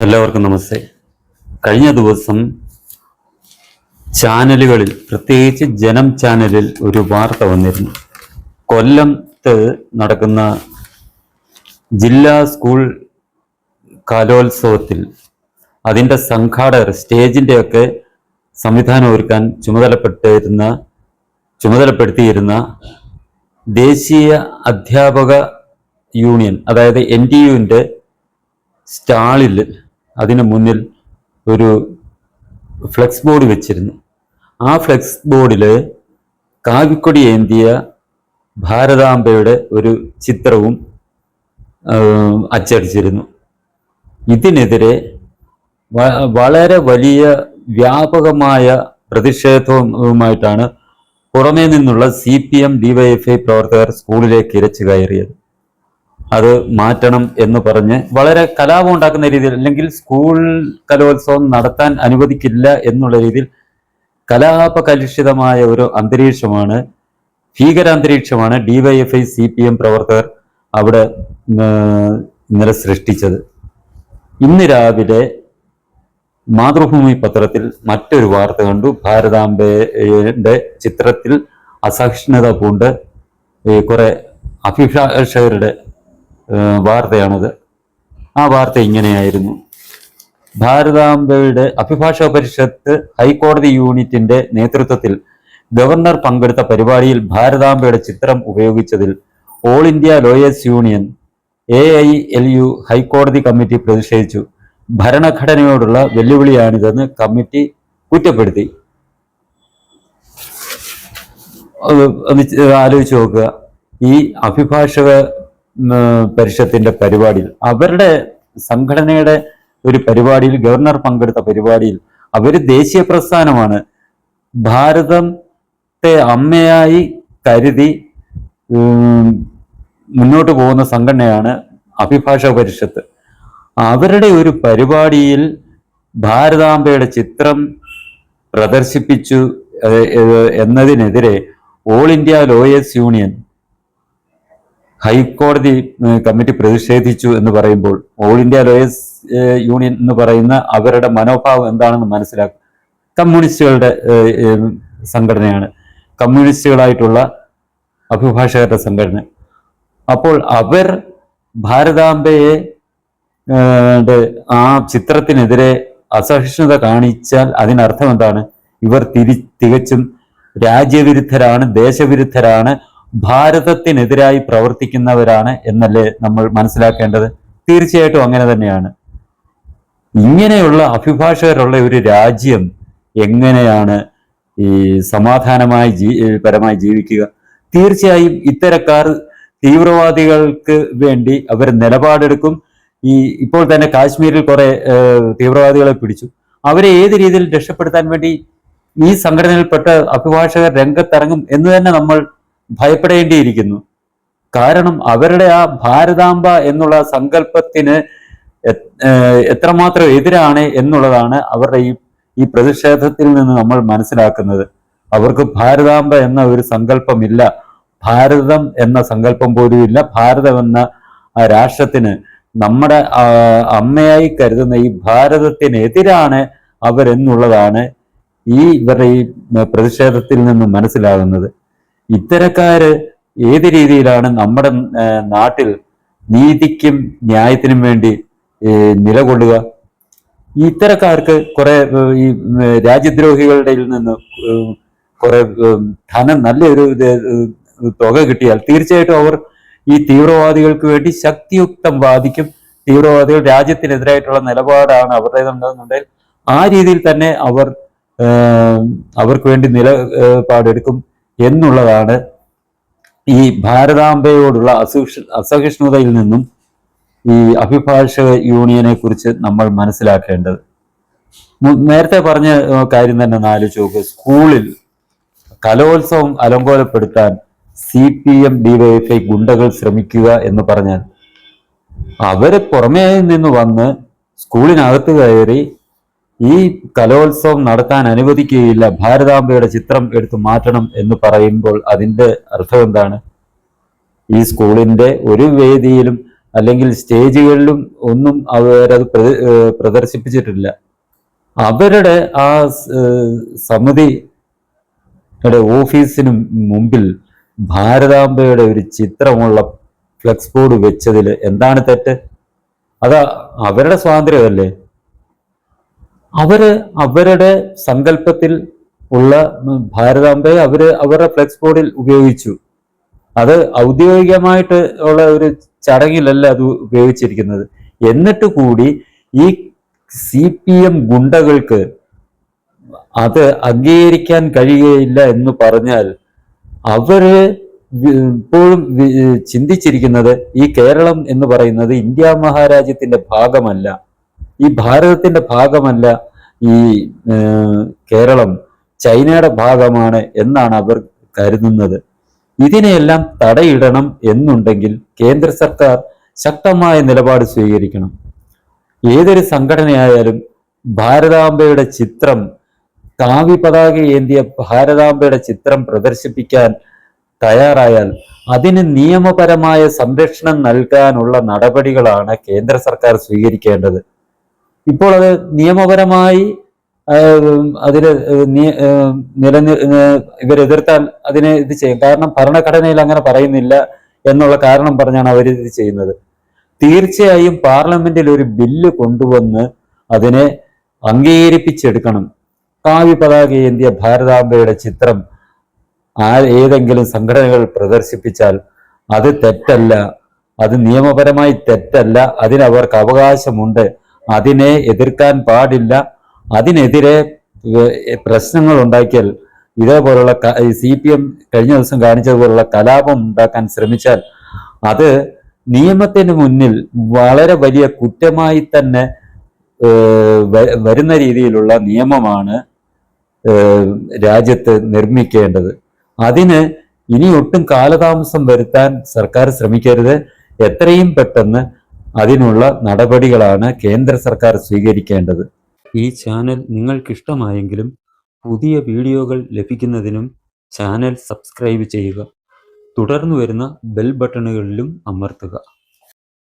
എല്ലാവർക്കും നമസ്തേ. കഴിഞ്ഞ ദിവസം ചാനലുകളിൽ പ്രത്യേകിച്ച് ജനം ചാനലിൽ ഒരു വാർത്ത വന്നിരുന്നു. കൊല്ലത്ത് നടക്കുന്ന ജില്ലാ സ്കൂൾ കലോത്സവത്തിൽ അതിന്റെ സംഘാടകർ സ്റ്റേജിന്റെയൊക്കെ സംവിധാനം ഒരുക്കാൻ ചുമതലപ്പെട്ടിരുന്ന ചുമതലപ്പെടുത്തിയിരുന്ന ദേശീയ അധ്യാപക യൂണിയൻ അതായത് എൻ ടി യുവിന്റെ സ്റ്റാളിൽ അതിന് മുന്നിൽ ഒരു ഫ്ലെക്സ് ബോർഡ് വെച്ചിരുന്നു. ആ ഫ്ലെക്സ് ബോർഡിൽ കാവിക്കൊടി ഏന്തിയ ഭാരതാംബയുടെ ഒരു ചിത്രവും അച്ചടിച്ചിരുന്നു. ഇതിനെതിരെ വളരെ വലിയ വ്യാപകമായ പ്രതിഷേധവുമായിട്ടാണ് പുറമേ നിന്നുള്ള സി പി എം ഡിവൈഎഫ്ഐ പ്രവർത്തകർ സ്കൂളിലേക്ക് ഇരച്ചു കയറിയത്. അത് മാറ്റണം എന്ന് പറഞ്ഞ് വളരെ കലാപം ഉണ്ടാക്കുന്ന രീതിയിൽ അല്ലെങ്കിൽ സ്കൂൾ കലോത്സവം നടത്താൻ അനുവദിക്കില്ല എന്നുള്ള രീതിയിൽ കലാപകലുഷിതമായ ഒരു അന്തരീക്ഷമാണ് ഭീകരാന്തരീക്ഷമാണ് ഡിവൈഎഫ്ഐ സി പി എം പ്രവർത്തകർ അവിടെ ഇന്നലെ സൃഷ്ടിച്ചത്. ഇന്ന് രാവിലെ മാതൃഭൂമി പത്രത്തിൽ മറ്റൊരു വാർത്ത കണ്ടു. ഭാരതാംബയുടെ ചിത്രത്തിൽ അസഹിഷ്ണുത പൂണ്ട് കുറെ അഭിഭാഷകരുടെ വാർത്തയാണത്. ആ വാർത്ത ഇങ്ങനെയായിരുന്നു. ഭാരതാംബയുടെ അഭിഭാഷക പരിഷത്ത് ഹൈക്കോടതി യൂണിറ്റിന്റെ നേതൃത്വത്തിൽ ഗവർണർ പങ്കെടുത്ത പരിപാടിയിൽ ഭാരതാംബയുടെ ചിത്രം ഉപയോഗിച്ചതിൽ all India lawyers union A I L U ഹൈക്കോടതി കമ്മിറ്റി പ്രതിഷേധിച്ചു. ഭരണഘടനയോടുള്ള വെല്ലുവിളിയാണിതെന്ന് കമ്മിറ്റി കുറ്റപ്പെടുത്തി. ആലോചിച്ച് നോക്കുക. ഈ അഭിഭാഷക പരിഷത്തിന്റെ പരിപാടിയിൽ അവരുടെ സംഘടനയുടെ ഒരു പരിപാടിയിൽ ഗവർണർ പങ്കെടുത്ത പരിപാടിയിൽ അവർ ദേശീയ പ്രസ്ഥാനമാണ്. ഭാരതത്തെ അമ്മയായി കരുതി മുന്നോട്ട് പോകുന്ന സംഘടനയാണ് അഭിഭാഷ പരിഷത്ത്. അവരുടെ ഒരു പരിപാടിയിൽ ഭാരതാംബയുടെ ചിത്രം പ്രദർശിപ്പിച്ചു എന്നതിനെതിരെ ഓൾ ഇന്ത്യ ലോയേഴ്സ് യൂണിയൻ ഹൈക്കോടതി കമ്മിറ്റി പ്രതിഷേധിച്ചു എന്ന് പറയുമ്പോൾ ഓൾ ഇന്ത്യ ലോയേഴ്സ് യൂണിയൻ എന്ന് പറയുന്ന അവരുടെ മനോഭാവം എന്താണെന്ന് മനസ്സിലാക്കും. കമ്മ്യൂണിസ്റ്റുകളുടെ സംഘടനയാണ്. കമ്മ്യൂണിസ്റ്റുകളായിട്ടുള്ള അഭിഭാഷകരുടെ സംഘടന. അപ്പോൾ അവർ ഭാരതാംബയെ ആ ചിത്രത്തിനെതിരെ അസഹിഷ്ണുത കാണിച്ചാൽ അതിനർത്ഥം എന്താണ്? ഇവർ തിരി തികച്ചും രാജ്യവിരുദ്ധരാണ് ദേശവിരുദ്ധരാണ്. ഭാരതത്തിനെതിരായി പ്രവർത്തിക്കുന്നവരാണ് എന്നല്ലേ നമ്മൾ മനസ്സിലാക്കേണ്ടത്? തീർച്ചയായിട്ടും അങ്ങനെ തന്നെയാണ്. ഇങ്ങനെയുള്ള അഭിഭാഷകരുള്ള ഒരു രാജ്യം എങ്ങനെയാണ് ഈ സമാധാനമായി ജീ പരമായി ജീവിക്കുക? തീർച്ചയായും ഇത്തരക്കാർ തീവ്രവാദികൾക്ക് വേണ്ടി അവർ നിലപാടെടുക്കും. ഈ ഇപ്പോൾ തന്നെ കാശ്മീരിൽ കുറെ തീവ്രവാദികളെ പിടിച്ചു. അവരെ ഏത് രീതിയിൽ രക്ഷപ്പെടുത്താൻ വേണ്ടി ഈ സംഘടനയിൽപ്പെട്ട അഭിഭാഷകർ രംഗത്തിറങ്ങും എന്ന് തന്നെ നമ്മൾ ഭയപ്പെടേണ്ടിയിരിക്കുന്നു. കാരണം അവരുടെ ആ ഭാരതാംബ എന്നുള്ള സങ്കല്പത്തിന് എത്രമാത്രം എതിരാണ് എന്നുള്ളതാണ് അവരുടെ ഈ ഈ പ്രതിഷേധത്തിൽ നിന്ന് നമ്മൾ മനസ്സിലാക്കുന്നത്. അവർക്ക് ഭാരതാംബ എന്ന ഒരു സങ്കല്പമില്ല. ഭാരതം എന്ന സങ്കല്പം പോലും ഇല്ല. ഭാരതം എന്ന രാഷ്ട്രത്തിന് നമ്മുടെ അമ്മയായി കരുതുന്ന ഈ ഭാരതത്തിനെതിരാണ് അവരെന്നുള്ളതാണ് ഈ ഇവരുടെ ഈ പ്രതിഷേധത്തിൽ നിന്ന് മനസ്സിലാകുന്നത്. ഇത്തരക്കാര് ഏത് രീതിയിലാണ് നമ്മുടെ നാട്ടിൽ നീതിക്കും ന്യായത്തിനും വേണ്ടി നിലകൊള്ളുക? ഇത്തരക്കാർക്ക് കുറെ ഈ രാജ്യദ്രോഹികളുടെ നിന്ന് കുറെ ധനം നല്ലൊരു തുക കിട്ടിയാൽ തീർച്ചയായിട്ടും അവർ ഈ തീവ്രവാദികൾക്ക് വേണ്ടി ശക്തിയുക്തം വാദിക്കും. തീവ്രവാദികൾ രാജ്യത്തിനെതിരായിട്ടുള്ള നിലപാടാണ് അവരുടേതുണ്ടെന്നുണ്ടെങ്കിൽ ആ രീതിയിൽ തന്നെ അവർ അവർക്ക് വേണ്ടി നിലപാടെടുക്കും എന്നുള്ളതാണ് ഈ ഭാരതാംബയോടുള്ള അസഹിഷ് അസഹിഷ്ണുതയിൽ നിന്നും ഈ അഭിഭാഷക യൂണിയനെ കുറിച്ച് നമ്മൾ മനസ്സിലാക്കേണ്ടത്. നേരത്തെ പറഞ്ഞ കാര്യം തന്നെ നാല് ചോക്ക് സ്കൂളിൽ കലോത്സവം അലങ്കോലപ്പെടുത്താൻ സി പി എം ഡിവൈഎഫ്ഐ ഗുണ്ടകൾ ശ്രമിക്കുക എന്ന് പറഞ്ഞാൽ അവർ പുറമേ നിന്ന് വന്ന് സ്കൂളിനകത്ത് കയറി ഈ കലോത്സവം നടത്താൻ അനുവദിക്കുകയില്ല. ഭാരതാംബയുടെ ചിത്രം എടുത്തു മാറ്റണം എന്ന് പറയുമ്പോൾ അതിന്റെ അർത്ഥം എന്താണ്? ഈ സ്കൂളിന്റെ ഒരു വേദിയിലും അല്ലെങ്കിൽ സ്റ്റേജുകളിലും ഒന്നും അവരത് പ്രദർശിപ്പിച്ചിട്ടില്ല. അവരുടെ ആ സമിതി ഓഫീസിന് മുമ്പിൽ ഭാരതാംബയുടെ ഒരു ചിത്രമുള്ള ഫ്ലെക്സ് ബോർഡ് വെച്ചതിൽ എന്താണ് തെറ്റ്? അത് അവരുടെ സ്വാതന്ത്ര്യമല്ലേ അവർ അവരുടെ സങ്കല്പത്തിൽ ഉള്ള ഭാരതാംബയെ അവർ അവരുടെ ഫ്ലെക്സ് ബോർഡിൽ ഉപയോഗിച്ചു. അത് ഔദ്യോഗികമായിട്ട് ഉള്ള ഒരു ചടങ്ങിലല്ല അത് ഉപയോഗിച്ചിരിക്കുന്നത്. എന്നിട്ട് കൂടി ഈ സി പി എം ഗുണ്ടകൾക്ക് അത് അംഗീകരിക്കാൻ കഴിയുകയില്ല എന്ന് പറഞ്ഞാൽ അവർ ഇപ്പോഴും ചിന്തിച്ചിരിക്കുന്നത് ഈ കേരളം എന്ന് പറയുന്നത് ഇന്ത്യ മഹാരാജ്യത്തിന്റെ ഭാഗമല്ല. ഈ ഭാരതത്തിന്റെ ഭാഗമല്ല ഈ കേരളം ചൈനയുടെ ഭാഗമാണ് എന്നാണ് അവർ കരുതുന്നത്. ഇതിനെയെല്ലാം തടയിടണം എന്നുണ്ടെങ്കിൽ കേന്ദ്ര സർക്കാർ ശക്തമായ നിലപാട് സ്വീകരിക്കണം. ഏതൊരു സംഘടനയായാലും ഭാരതാംബയുടെ ചിത്രം കാവി പതാക ഏന്തിയ ഭാരതാംബയുടെ ചിത്രം പ്രദർശിപ്പിക്കാൻ തയ്യാറായാൽ അതിന് നിയമപരമായ സംരക്ഷണം നൽകാനുള്ള നടപടികളാണ് കേന്ദ്ര സർക്കാർ സ്വീകരിക്കേണ്ടത്. ഇപ്പോൾ അത് നിയമപരമായി അതിന് നിലനി ഇവരെതിർത്താൽ അതിനെ ഇത് ചെയ്യും. കാരണം ഭരണഘടനയിൽ അങ്ങനെ പറയുന്നില്ല എന്നുള്ള കാരണം പറഞ്ഞാണ് അവർ ഇത് ചെയ്യുന്നത്. തീർച്ചയായും പാർലമെന്റിൽ ഒരു ബില്ല് കൊണ്ടുവന്ന് അതിനെ അംഗീകരിപ്പിച്ചെടുക്കണം. കാവ്യ പതാക ഏന്തിയ ഭാരതാംബയുടെ ചിത്രം ആ ഏതെങ്കിലും സംഘടനകൾ പ്രദർശിപ്പിച്ചാൽ അത് തെറ്റല്ല. അത് നിയമപരമായി തെറ്റല്ല. അതിനവർക്ക് അവകാശമുണ്ട്. അതിനെ എതിർക്കാൻ പാടില്ല. അതിനെതിരെ പ്രശ്നങ്ങൾ ഉണ്ടാക്കിയാൽ ഇതേപോലുള്ള സി പി എം കഴിഞ്ഞ ദിവസം കാണിച്ചതുപോലുള്ള കലാപം ഉണ്ടാക്കാൻ ശ്രമിച്ചാൽ അത് നിയമത്തിന് മുന്നിൽ വളരെ വലിയ കുറ്റമായി തന്നെ വരുന്ന രീതിയിലുള്ള നിയമമാണ് രാജ്യത്ത് നിർമ്മിക്കേണ്ടത്. അതിന് ഇനി ഒട്ടും കാലതാമസം വരുത്താൻ സർക്കാർ ശ്രമിക്കരുത്. എത്രയും പെട്ടെന്ന് അതിനുള്ള നടപടികളാണ് കേന്ദ്ര സർക്കാർ സ്വീകരിക്കേണ്ടത്. ഈ ചാനൽ നിങ്ങൾക്കിഷ്ടമായെങ്കിലും പുതിയ വീഡിയോകൾ ലഭിക്കുന്നതിനും ചാനൽ സബ്സ്ക്രൈബ് ചെയ്യുക. തുടർന്ന് വരുന്ന ബെൽ ബട്ടണുകളിലും അമർത്തുക.